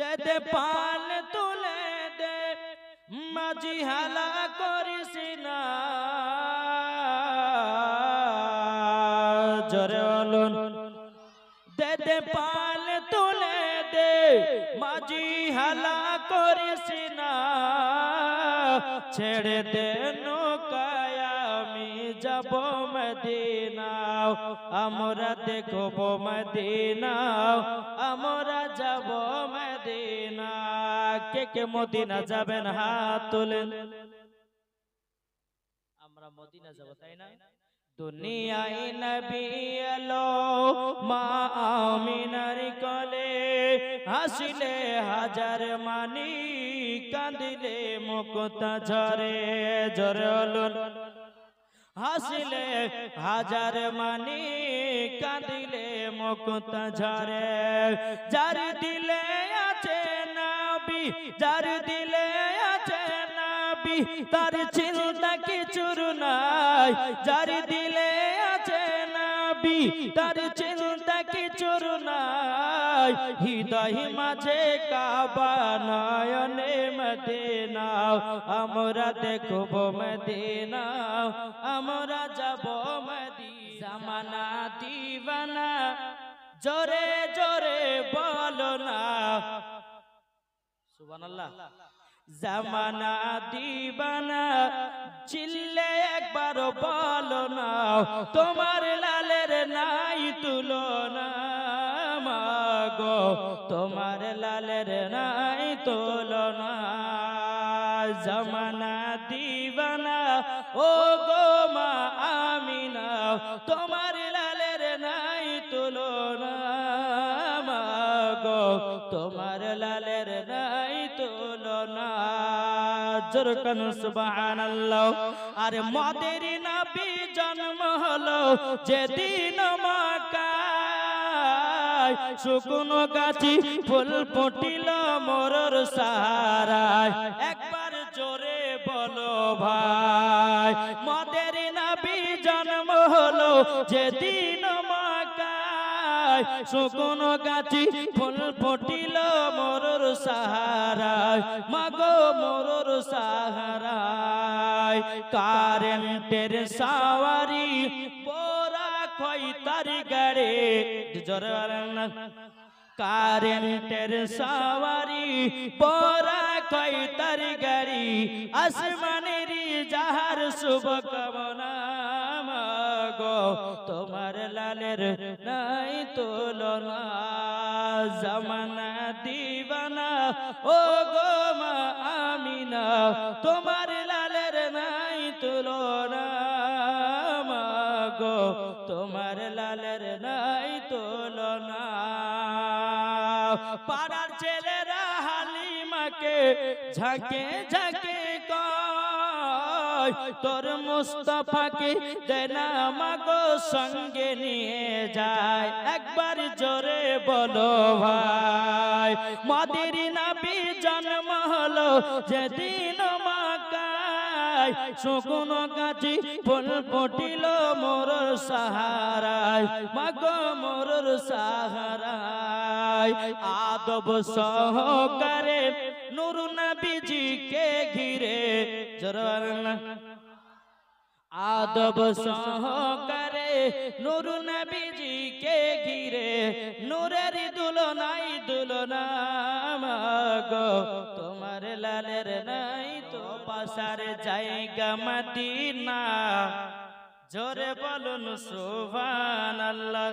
দে দে পান তুলে দে, মাঝি হালা করিস না। জরে অলন দে দে পান তুলে দে, মাঝি হালা করিস না। ছেড়ে দে নৌকায় আমি যাব মদিনা আমরা দেখব মদিনা আমরা যাব মদিনা কে কে মদিনা যাবেন হাত তোলেন? আমরা মদিনা যাব তাই না? দুনিয়ায় নবী এলো মা আমিনার কলে হাসিলে হাজার মানি কাঁদিলে মুক্তা ঝরে ঝরে হাসিলে হাজার মানি কাঁদিলে মুক্তা ঝরে যার দিলে যার দিলে আছে নাবি তার চিন্তা কিছুর নাই। যার দিলে আছে নাবি তার চিন্তা কিছুর নাই। হৃদয় মাঝে কাবা নয়নে মদিনা আমরা দেখব মদিনা আমরা যাব মদিনা। জামানা দিবানা জোরে জোরে বলো না সুবহানাল্লাহ। জামানা দিবানা, চিল্লে একবার বলো না, তোমার লালের নাই তুলনা, মাগো, তোমার লালের নাই তুলনা। জামানা দিবানা ও গো মা আমি আমিনা, তোমার জোরকান সুবহানাল্লাহ। আর মদের নবী জন্ম হলো যেদিন মাকায় শুকনো গাছি ফুল ফুটিল মোরর সারায় একবার জোরে বলো ভাই, মদের নবী জন্ম হলো যেদিন শুকনো গাছি, ফুল ফুটিল মোরর সাহারায়। মাগো মোরর সাহারায়। কারেন্টের সাওয়ারি পোরা খই তার গাড়ে। জোরে না। কারেন্টের সাওয়ারি পোরা কই তার গাড়ি। আসমানের যাহার শুভ কামনা। মাগো তোমার লালের নাই তুলনা। জামানা দিবানা, ও গো মা আমিনা, তোমার লালের নাই তুলনা। মাগো তোমার লালের নাই তুলনা। পাড়ার ছেলেরা হালিমাকে ঝাঁকে ঝাঁকে তোর মুস্তফাকে দেনা মাগো সঙ্গে নিয়ে যায়। একবার জোরে বলো ভাই মদির নাবি জন্ম হলো, যেদিন মাকায় শুকনো গাছি ফুল ফুটিল মোর সাহারায়, মাগো মোর সাহারায়। আদব সহকারে নুর নবীজিকে ঘিরে জরওয়ালা আদব সহকারে নুর নবীজিকে ঘিরে নূরের দুলনাই দুলনা মাগো তোমার লালের নাই। পাশার জায়গা মদিনা। জোরে বলুন, সুবহানাল্লাহ।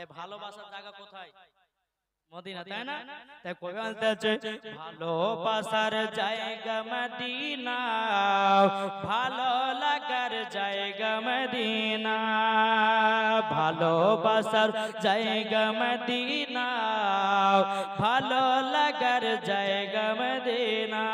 এ ভালোবাসার জায়গা কোথায়? মদিনা, তাই না? তাই কবি বলতে আছে ভালোবাসার জায়গা মদিনা, ভালো লাগার জায়গা মদিনা, ভালোবাসার জায়গা মদিনা, ভালো লাগার জায়গা মদিনা।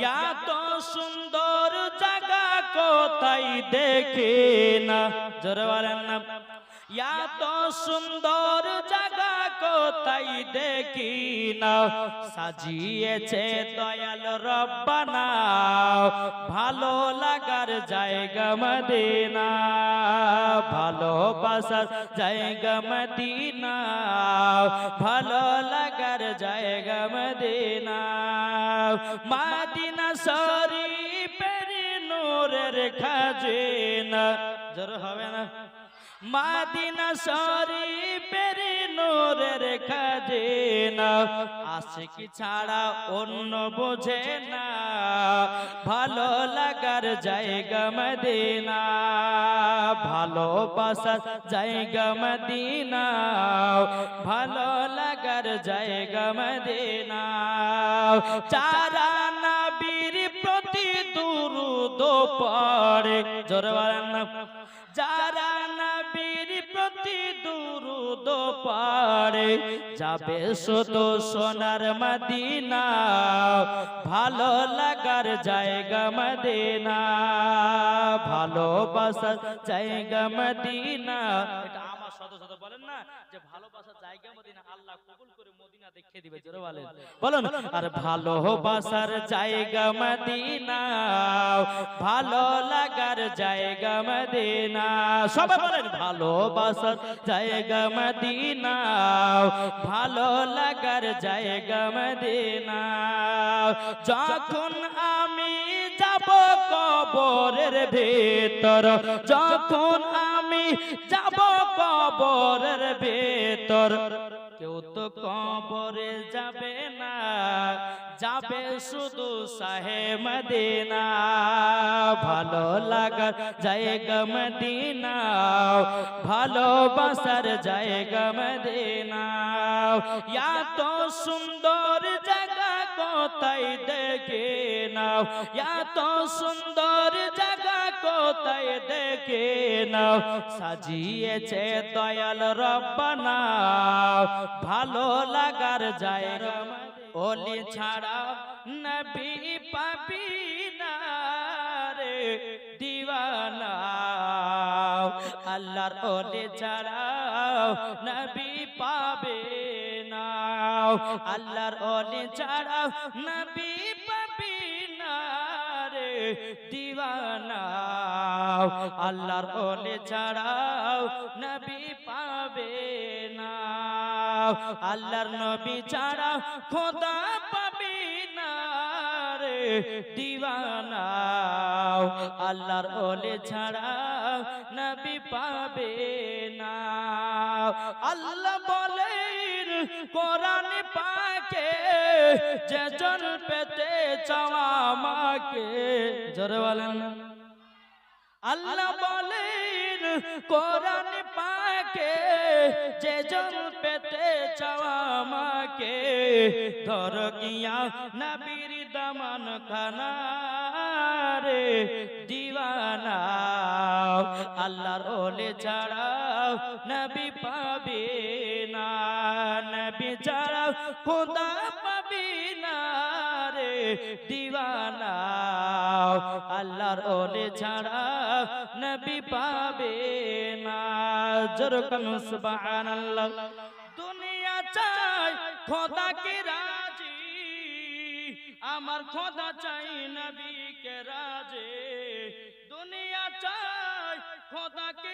এত সুন্দর জায়গা কোথায় দেখে না? জোরে বলেন না। এত সুন্দর জায়গা কোথায় দেখি না? সাজিয়েছে দয়াল রব্বানা। ভালো লাগার জায়গা মদিনা। ভালোবাসার জায়গা মদিনা। ভালো লাগার জায়গা মদিনা মাদিনা শরীফের নূরের খাজিনা। জোর হবে না। মাদিনা শরীফের নূরের খাজিনা। আশিকি ছাড়া অন্য বোঝে না। ভালো লাগার জায়গা মদিনা। ভালোবাসার জায়গা মদিনা। ভালো লাগার জায়গা মদিনা। চারা নবীর প্রতি দুরুদ পড়ে। না। যারা নবীর যাবে শত সোনার মদিনা। ভালো লাগার জায়গা মদিনা ভালোবাসার জায়গা মদিনা এটা আমার শত শত বলেন না যে ভালোবাসার জায়গা মদিনা আল্লাহ কবুল করে মদিনা দেখিয়ে দিবে জোরে বলেন। বলুন। আর ভালোবাসার জায়গা মদিনা ভালো লাগার জায়গা মদিনা সবাই বলেন ভালোবাসার জায়গা মদিনা ভালো লাগার জায়গা মদিনা যখন আমি যাব কবরের ভেতর যখন আমি যাব কবরের ভেতর। কেউ তো কবরে যাবে না, যাবে শুধু সাহে মদিনা। ভালো লাগার জায়গা মদিনা ভালোবাসার জায়গা মদিনা। এত সুন্দর জায়গা কোথায় দেখে নাও। এত সুন্দর জায়গা কোথায় দেখে নাও? সাজিয়েছে দয়াল রব্বানা। ভালো লাগার জায়গা ওলি ছাড়া নবী পাবি না রে দিওয়ানা। আল্লাহর ওলি ছাড়া নবী পাবে না। আল্লাহর ওলি ছাড়া নবী দিওয়ানা আল্লাহর ওলি ছাড়া নবী পাবে না। আল্লাহর নবী ছাড়া খোদা পাবি না রে আল্লাহর ওলে ছাড়া নবী পাবে না। আল্লাহ বলেন কোরআন পাকে, যে জন পেতে চাওয়া মাকে জোরে বলেন। আল্লাহ বলেন, কোরআন পাকে, যে জন পেতে চাওয়া মাকে ধর গিয়া নবীর দমন খানা রে, দিওয়ানা। আল্লাহর ওলে ছাড়া নবী পাবে। ছাড়া খোদা পাবি না রে দিওয়ানা। আল্লাহর ওলে ছাড়া নবী পাবে না। জরকন সুবহানাল্লাহ। দুনিয়া চাই খোদাকে রাজি। আমার খোদা চাই নবীকে রাজে। দুনিয়া চাই রাজি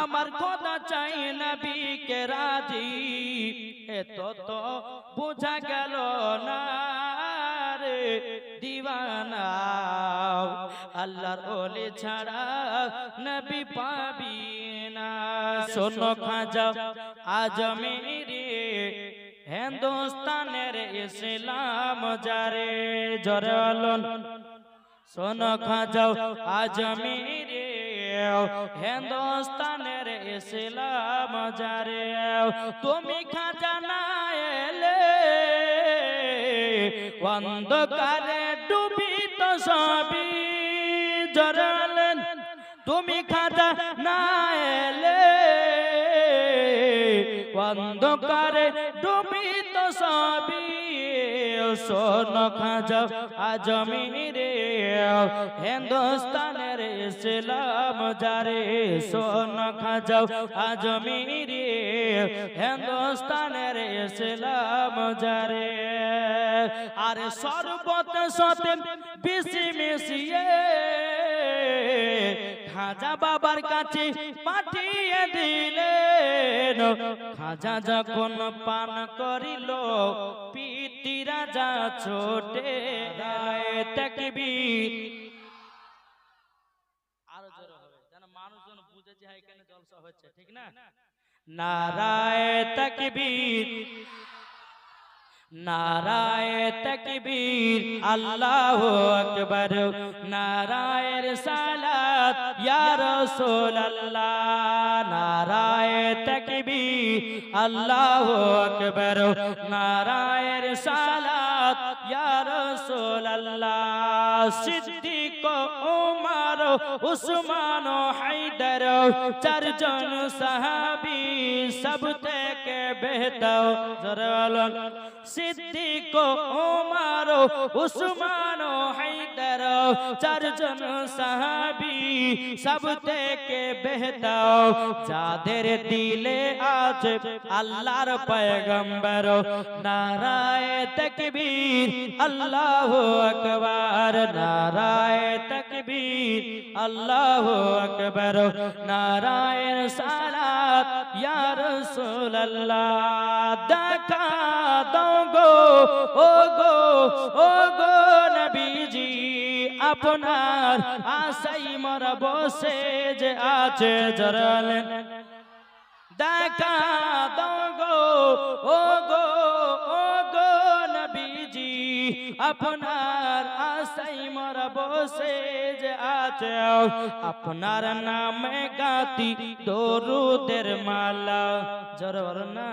আমার খোদা চাই নবীকে রাজি? এত তো বোঝা গেল না রে দিওয়ানা। আল্লাহর ওলে ছাড়া নবী পাবি না। শোনো খাজা আজমেরে হিন্দুস্তানের ইসলাম যারে জরলন শোনো খাজাও আজমিরে হিন্দুস্তানের ইসলাম যারে তুমি খাজা না এলে, অন্ধকারে ডুবিত সবই জরালেন তুমি খাজা না এলে, অন্ধকারে ডুবিত সবই সোন খাজা আজমিরে, হিন্দুস্তানের ইসলাম যারে সোন খাজা আজমিরে, হিন্দুস্তানের ইসলাম যারে। আরে সর্বত সতে বেশি মিশিয়ে খাজা বাবার কাছে পাঠিয়ে দিলেন। খাজা যখন পান করিল রাজা ছোটে তাকবীর। আরও জোরে হবে যেন মানুষজন বুঝে যে হ্যাঁ, এখানে জলসা হচ্ছে ঠিক না? নারায় তাকবীর। নারায় তকবীর, আল্লাহ আকবর। নারায়ের সালাত ইয়া রাসূলুল্লাহ। নারায় তকবীর, আল্লাহ আকবর। নারায়ের সালাত ইয়া রাসূলুল্লাহ। সিদ্দিক হায়দার, চারজন সাহাবী সব থেকে বেহতাও? জরালন সিদ্দিক ওমর উসমান হায়দার চারজন সাহাবী সব থেকে বেহতর যাদের দিলে আজ আল্লাহর পয়গম্বর নারায়ে তাকবীর আল্লাহু আকবার নারায়ে তাকবীর আল্লাহু আকবার নারায়ের সালাত ইয়া রাসূলুল্লাহ দেখা দাও গো ও গো ও গো নবীজি আপনার আশাই মর বসে যে আছে জরালেন দেখা দাও গো, ও গো ও গো নবীজি, আপনার আশাই মর বসে যে আছে। আপনার নামে গাতি দরুদের মালা। জরবর না।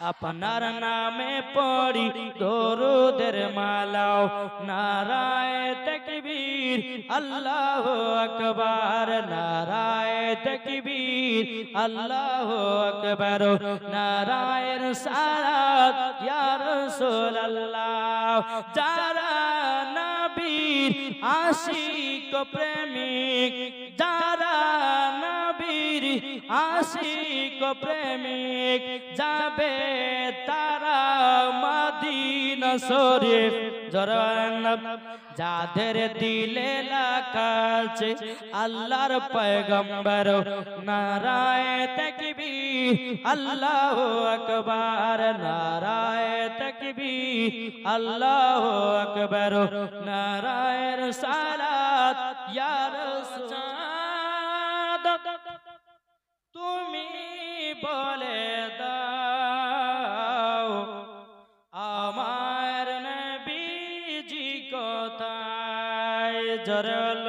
আপনার নামে পড়ি, দরুদের মালাও। নারায় তকবীর, আল্লাহ আকবার। নারায় তকবীর, আল্লাহ আকবার। নারায়ের সারাত ইয়া রাসূলুল্লাহ। যারা নবীর আশিক প্রেমিক আশিক প্রেমিক যাবে তারা মদিনা শরীফ। জরান, যাদের দিলে লাকাছে আল্লাহর পয়গম্বর নারায় তাকবীর, আল্লাহু আকবার নারায় তাকবীর, আল্লাহু আকবার নারায়ের সালাত। তুমি বলে দাও, আমার নবীজি কোথায়? জরল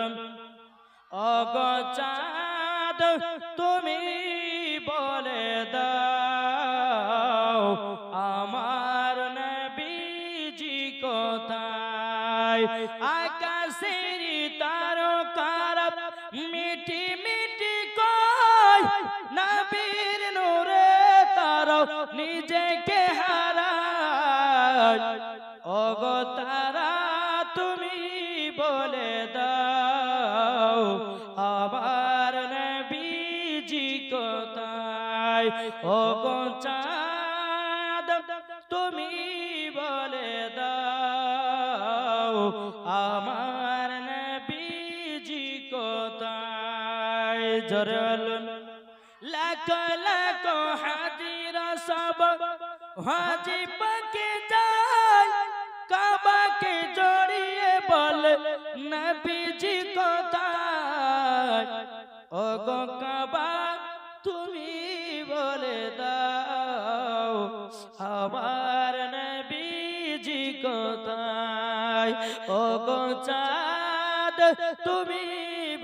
অগচাঁদ, তুমি বলে দাও, আমার নবীজি কোথায়? আকাশের হারায় ওগো তারা তুমি বলে দাও আবার নবীজি কোথায়? ওগো চাঁদ তুমি বলে দাও, আমার নবীজি কোথায়? জরল লাখ লাখ হাজিরা সব হাজি নবীজি কোথায়? ও গো কাবা, তুমি বলে দাও, আমার নবীজি কোথায়? ও গো চাঁদ, তুমি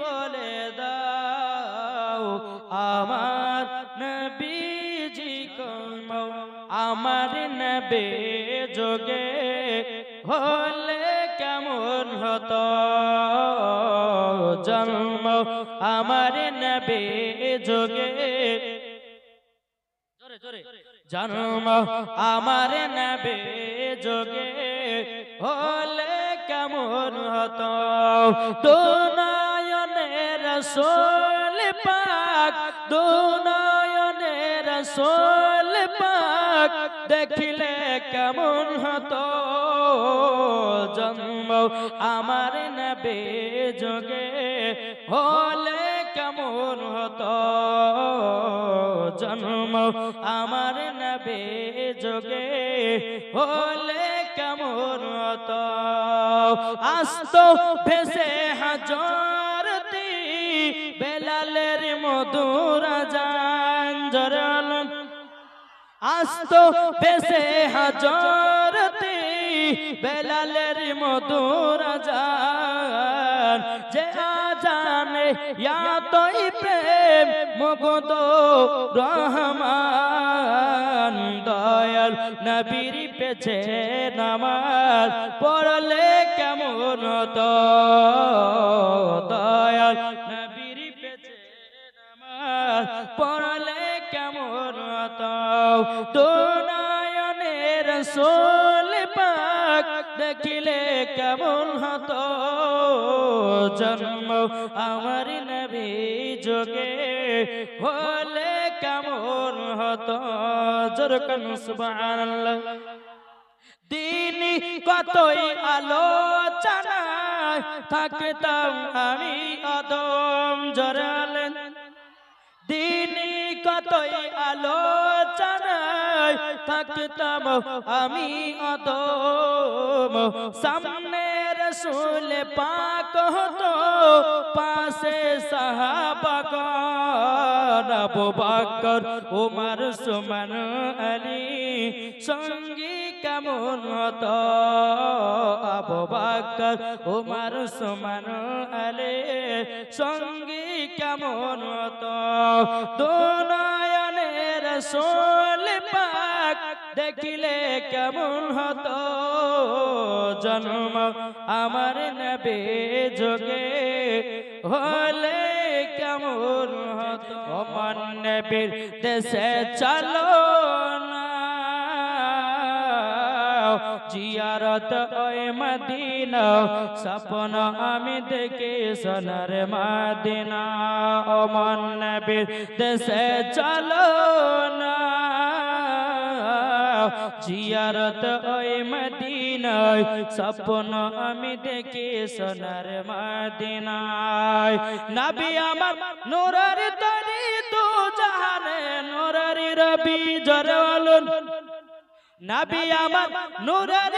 বলে দাও, আমার নবীজি কম আমার নবে যোগে হলে কেমন হতো জন্ম আমার নবে যোগে। জন্ম আমার নবে যোগে। হলে কেমন হতো? দুনয়নের সোল পাক, দুনয়নের সোল পাক, দেখিলে কেমন হতো? জন্ম আমার নবে যোগে হলে কেমন হতো? জন্ম আমার নবে যোগে হলে কেমন হতো? আস্ত ভেসে হাজরতি বেলালের মধুর জান জরাল আস্ত বেসে হাজরতি বেলালের মধুর জান যে প্রেম মুগদ রহমান। দয়াল পেছে পড়লে কেমন তো দয়াল নবীর কেমন তো দুনয়নের সোল পাক দেখিলে কেমন হতো? জন্ম আমার নবী যোগে হলে কেমন হতো? জরকন সুবহানাল্লাহ। দিনই কতই আলোচনায় থাকতাম আমি অদম জরালেন দিনই কতই আলোচনায় থাকতাম আমি অদম সামনের শুলে পাক হতো পাশে সাহাবাগন আবু বকর উমর সুমন আলী সঙ্গী কেমন হতো আবু বকর উমর সুমন আলী সঙ্গী কেমন হতো দুনয়নের সোল পাক দেখিলে কেমন হতো? জন্ম আমার নবে যোগে হলে কেমন হতো? আমার নবীর দেশে চলো জিয়ারত ওই মদিনা, স্বপ্ন আমি দেখে সোনার মদিনা। ও মন দেশে চলো না। জিয়ারত ওই মদিনায়, স্বপ্ন আমি দেখি সোনার মদিনায়। নবী আমার নূরের তরি, তু জাহানে নূরের রবি জরওয়ালুন নবী আমার নূরের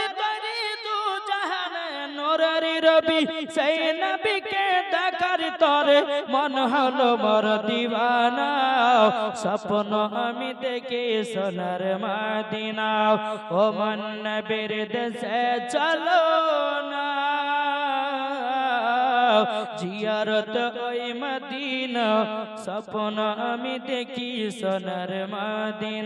নূরের রবি, সেই নবীকে দেখার তরে মন হলো মর দিওয়ানা। স্বপ্ন আমি দেখি সোনার মদিনা। ও মন নবীর দেশে চলো না। জিয়ারত ওই মদিনা, স্বপ্ন আমি দেখি সোনার মদিনা।